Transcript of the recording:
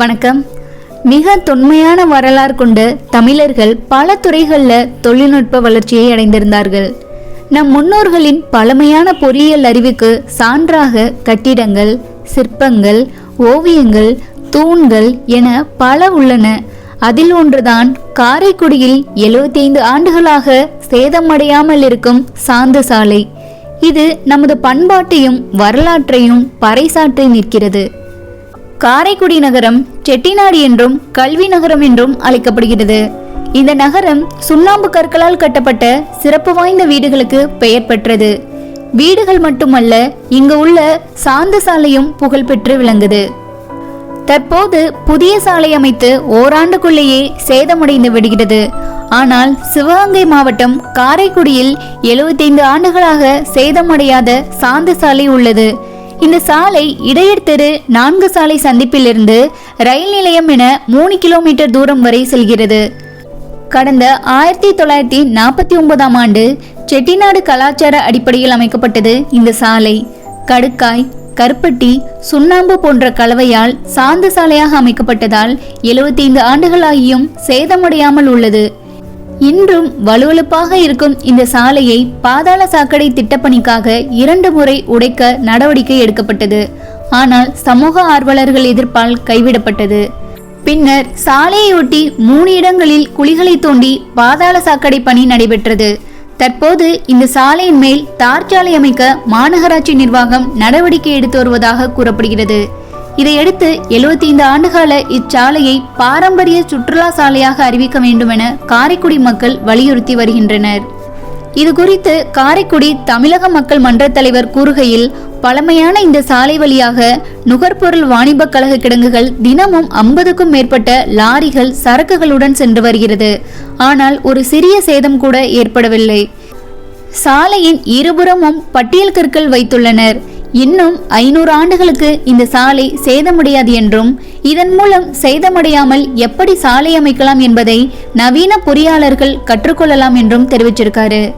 வணக்கம். மிக தொன்மையான வரலாறு கொண்ட தமிழர்கள் பல துறைகளில் தொழில்நுட்ப வளர்ச்சியை அடைந்திருந்தார்கள். நம் முன்னோர்களின் பழமையான பொறியியல் அறிவுக்கு சான்றாக கட்டிடங்கள் சிற்பங்கள் ஓவியங்கள் தூண்கள் என பல உள்ளன. அதில் ஒன்றுதான் காரைக்குடியில் 75 ஆண்டுகளாக சேதமடையாமல் இருக்கும் சாந்து சாலை. இது நமது பண்பாட்டையும் வரலாற்றையும் பறைசாற்றி நிற்கிறது. காரைக்குடி நகரம் செட்டிநாடு என்றும் கல்வி நகரம் என்றும் அழைக்கப்படுகிறது. இந்த நகரம் சுண்ணாம்பு கற்களால் கட்டப்பட்ட சிறப்பு வாய்ந்த வீடுகளுக்கு பெயர் பெற்றது. வீடுகள் மட்டுமல்ல இங்கு உள்ள சாந்த சாலையும் புகழ்பெற்று விளங்குது. தற்போது புதிய சாலை அமைத்து ஓராண்டுக்குள்ளேயே சேதமடைந்து விடுகிறது. ஆனால் சிவகங்கை மாவட்டம் காரைக்குடியில் 75 ஆண்டுகளாக சேதமடையாத சாந்து சாலை உள்ளது. இந்த சாலை இடையர் தெரு நான்கு சாலை சந்திப்பிலிருந்து ரயில் நிலையம் என மூணு கிலோமீட்டர் தூரம் வரை செல்கிறது. கடந்த ஆயிரத்தி தொள்ளாயிரத்தி நாற்பத்தி ஒன்பதாம் ஆண்டு செட்டிநாடு கலாச்சார அடிப்படையில் அமைக்கப்பட்டது இந்த சாலை. கடுக்காய் கருப்பட்டி சுண்ணாம்பு போன்ற கலவையால் சாந்த சாலையாக அமைக்கப்பட்டதால் 75 ஆண்டுகளாகியும் சேதமடையாமல் உள்ளது. இன்றும் வலுவழுப்பாக இருக்கும் இந்த சாலையை பாதாள சாக்கடை திட்டப்பணிக்காக இரண்டு முறை உடைக்க நடவடிக்கை எடுக்கப்பட்டது. ஆனால் சமூக ஆர்வலர்கள் எதிர்ப்பால் கைவிடப்பட்டது. பின்னர் சாலையொட்டி மூணு இடங்களில் குழிகளை தோண்டி பாதாள சாக்கடை பணி நடைபெற்றது. தற்போது இந்த சாலையின் மேல் தார் சாலை அமைக்க மாநகராட்சி நிர்வாகம் நடவடிக்கை எடுத்து வருவதாக கூறப்படுகிறது. இதையடுத்து 75 ஆண்டுகால இச்சாலையை பாரம்பரிய சுற்றுலா சாலையாக அறிவிக்க வேண்டும் என காரைக்குடி மக்கள் வலியுறுத்தி வருகின்றனர். இது குறித்து காரைக்குடி தமிழக மக்கள் மன்ற தலைவர் கூறுகையில் பழமையான இந்த சாலை வழியாக நுகர்பொருள் வாணிபக் கழக கிடங்குகள் தினமும் ஐம்பதுக்கும் மேற்பட்ட லாரிகள் சரக்குகளுடன் சென்று வருகிறது. ஆனால் ஒரு சிறிய சேதம் கூட ஏற்படவில்லை. சாலையின் இருபுறமும் பட்டியல் கற்கள் வைத்துள்ளனர். இன்னும் ஐநூறு ஆண்டுகளுக்கு இந்த சாலை சேதமடையாது என்றும் இதன் மூலம் சேதமடையாமல் எப்படி சாலை அமைக்கலாம் என்பதை நவீன பொறியாளர்கள் கற்றுக்கொள்ளலாம் என்றும் தெரிவிச்சிருக்காரு.